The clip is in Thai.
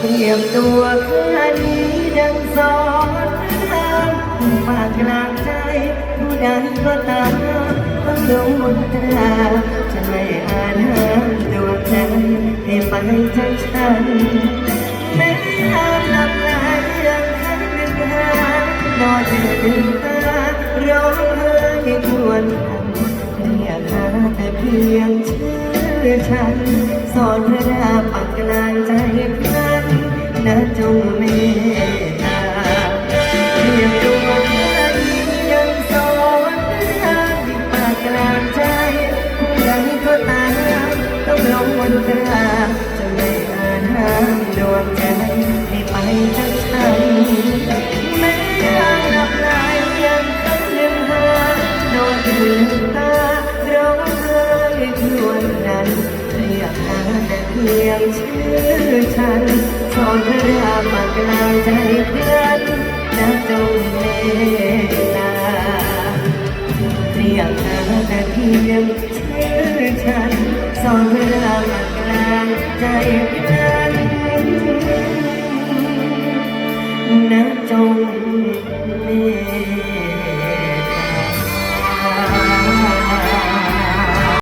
เตรียมตัวแค่นี้ดังสอนทางปากกลางใจผู้ใดก็ตามต้องลงมนตราจะไม่อ่าจห้ามดวงใจให้ไปจากฉันไม่ห้ามหลับไหลยังคันดึกหานอนดึกดึกตาร้องไห้ทวนคำเรียกหาแต่เพียงชื่อฉันสอนพระดา จงเมตตาเพียงดวงใจยังสอนพระดาที่ปากกลางใจผู้ใดก็ตามต้องลงมนตราจะไม่อาจห้ามดวงใจให้ไปจากฉันแม้ยังหลับไหลยังคันยังหานอนตื่นตาร้องไห้ครวญนั้นเรียกหาแต่เพียงชื่อฉัน อนพระรามากลางใจเพื่อนนะจงเมตตาเรียกหาแต่เพียงชื่อฉันสอนเรือมากลางใจเพื่อนนะจงเมตตา